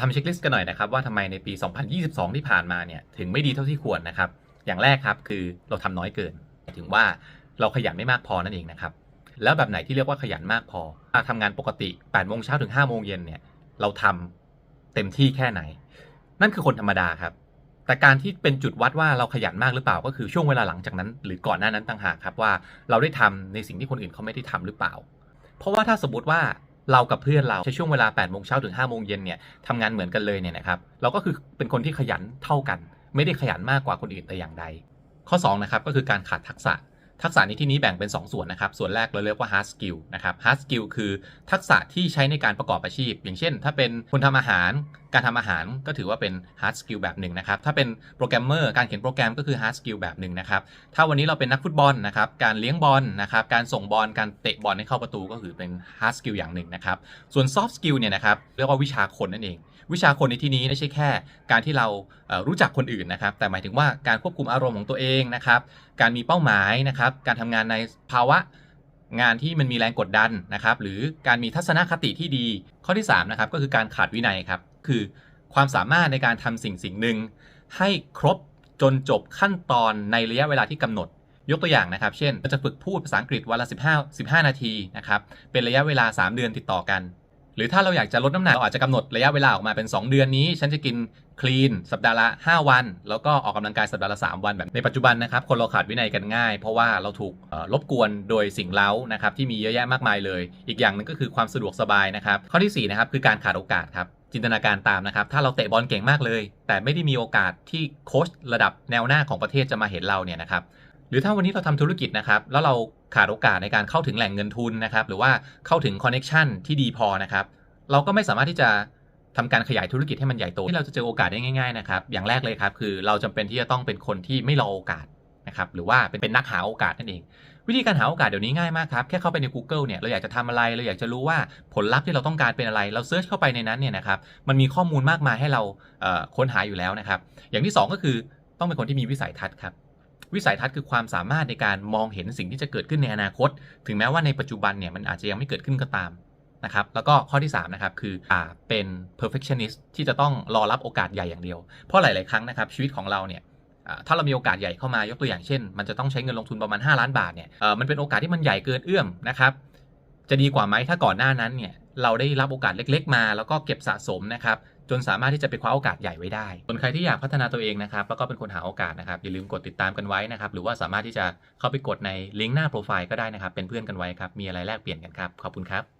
ทำเช็คลิสต์กันหน่อยนะครับว่าทำไมในปี 2022 ที่ผ่านมาเนี่ยถึงไม่ดีเท่าที่ควรนะครับ อย่างแรกครับคือเราทำน้อยเกิน ถึงว่าเราขยันไม่มากพอนั่นเองนะครับ แล้วแบบไหนที่เรียกว่าขยันมากพอถ้าทำงานปกติ8โมงเช้าถึง5โมงเย็นเนี่ยเราทำเต็มที่แค่ไหน นั่นคือคนธรรมดาครับ แต่การที่เป็นจุดวัดว่าเราขยันมากหรือเปล่า ก็คือช่วงเวลาหลังจากนั้น หรือก่อนหน้านั้นต่างหากครับว่าเราได้ทำในสิ่งที่คนอื่นเขาไม่ได้ทำหรือเปล่า เพราะว่าถ้าสมมติว่า เรากับเพื่อนเราใช้ช่วงเวลา8โมงเช้าถึง5โมงเย็นเนี่ยทำงานเหมือนกันเลยเนี่ยนะครับเราก็คือเป็นคนที่ขยันเท่ากัน ไม่ได้ขยันมากกว่าคนอื่นแต่อย่างใด ข้อ2นะครับก็คือการขาดทักษะ ทักษะในที่นี้แบ่งเป็น 2 ส่วนนะครับ ส่วนแรกเราเรียกว่า hard skill นะครับ hard skill คือทักษะที่ใช้ในการประกอบอาชีพ อย่างเช่น ถ้าเป็นคนทำอาหาร การทำอาหารก็ถือว่าเป็น hard skill แบบหนึ่งนะครับ ถ้าเป็นโปรแกรมเมอร์การเขียนโปรแกรมก็คือ hard skill แบบหนึ่งนะครับ ถ้าวันนี้เราเป็นนักฟุตบอลนะครับ การเลี้ยงบอลนะครับ การส่งบอล การเตะบอลให้เข้าประตูก็คือเป็น hard skill อย่างหนึ่งนะครับ ส่วน soft skill เนี่ยนะครับเรียกว่าวิชาคนนั่นเอง วิชาคนในที่นี้ไม่ใช่แค่ การที่เรารู้จักคนอื่นนะครับ แต่หมายถึงว่าการควบคุมอารมณ์ของตัวเองนะครับ การมีเป้าหมายนะครับ การทำงานในภาวะงานที่มันมีแรงกดดันนะครับ หรือการมีทัศนคติที่ดี ข้อที่3นะครับก็คือการขาดวินัยครับ คือความสามารถในการทำสิ่งสิ่งหนึ่งให้ครบจนจบขั้นตอนในระยะเวลาที่กำหนด ยกตัวอย่างนะครับ เช่นเราจะฝึกพูดภาษาอังกฤษวันละ 15 15 นาทีนะครับ เป็นระยะเวลา 3 เดือนติดต่อกัน หรือถ้าเราอยากจะลดน้ำหนักเราอาจจะกำหนดระยะเวลาออกมาเป็น 2 เดือนนี้ ฉันจะกินคลีนสัปดาห์ละ 5 วัน แล้วก็ออกกำลังกายสัปดาห์ละ 3 วันแบบในปัจจุบันนะครับ คนเราขาดวินัยกันง่าย เพราะว่าเราถูกรบกวนโดยสิ่งเล้านะครับที่มีเยอะแยะมากมายเลย อีกอย่างหนึงก็คือความสะดวกสบายนะครับ ข้อที่4นะครับคือการขาดโอกาสครับ จินตนาการตามนะครับ ถ้าเราเตะบอลเก่งมากเลย แต่ไม่ได้มีโอกาสที่โค้ชระดับแนวหน้าของประเทศจะมาเห็นเราเนี่ยนะครับหรือถ้าวันนี้เราทำธุรกิจนะครับ แล้วเราขาดโอกาสในการเข้าถึงแหล่งเงินทุนนะครับ หรือว่าเข้าถึงคอนเน็ชันที่ดีพอนะครับ เราก็ไม่สามารถที่จะทำการขยายธุรกิจให้มันใหญ่โตที่เราจะเจอโอกาสได้ง่ายๆนะครับ อย่างแรกเลยครับ คือเราจำเป็นที่จะต้องเป็นคนที่ไม่รอโอกาสนะครับ หรือว่าเป็นนักหาโอกาสนั่นเอง วิธีการหาโอกาสเดี๋ยวนี้ง่ายมากครับ แค่เข้าไปใน Google เนี่ยเราอยากจะทำอะไรเราอยากจะรู้ว่าผลลัพธ์ที่เราต้องการเป็นอะไร เราเซิร์ชเข้าไปในนั้นเนี่ยนะครับมันมีข้อมูลมากมายให้เราเค้นหาอยู่แล้วนะครับ อย่างที่สองก็คือต้องเป็นคนที่มีวิสัยทัศน์ครับวิสัยทัศน์คือความสามารถในการมองเห็นสิ่งที่จะเกิดขึ้นในอนาคต ถึงแม้ว่าในปัจจุบันเนี่ยมันอาจจะยังไม่เกิดขึ้นก็ตามนะครับแล้วก็ข้อที่3นะครับคืออ่าเป็น perfectionist ที่จะต้องรอรับโอกาสใหญ่อย่างเดียว เพราะหลาย ๆ ครั้งนะครับชีวิตของเราเนี่ย ถ้าเรามีโอกาสใหญ่เข้ามายกตัวอย่างเช่น มันจะต้องใช้เงินลงทุนประมาณ 5 ล้านบาทเนี่ยมันเป็นโอกาสที่มันใหญ่เกินเอื้อมนะครับจะดีกว่าไหมถ้าก่อนหน้านั้นเนี่ยเราได้รับโอกาสเล็ก ๆ มา แล้วก็เก็บสะสมนะครับจนสามารถที่จะไปคว้าโอกาสใหญ่ไว้ได้ ส่วนใครที่อยากพัฒนาตัวเองนะครับ แล้วก็เป็นคนหาโอกาสนะครับ อย่าลืมกดติดตามกันไว้นะครับ หรือว่าสามารถที่จะเข้าไปกดในลิงก์หน้าโปรไฟล์ก็ได้นะครับ เป็นเพื่อนกันไว้ครับ มีอะไรแลกเปลี่ยนกันครับ ขอบคุณครับ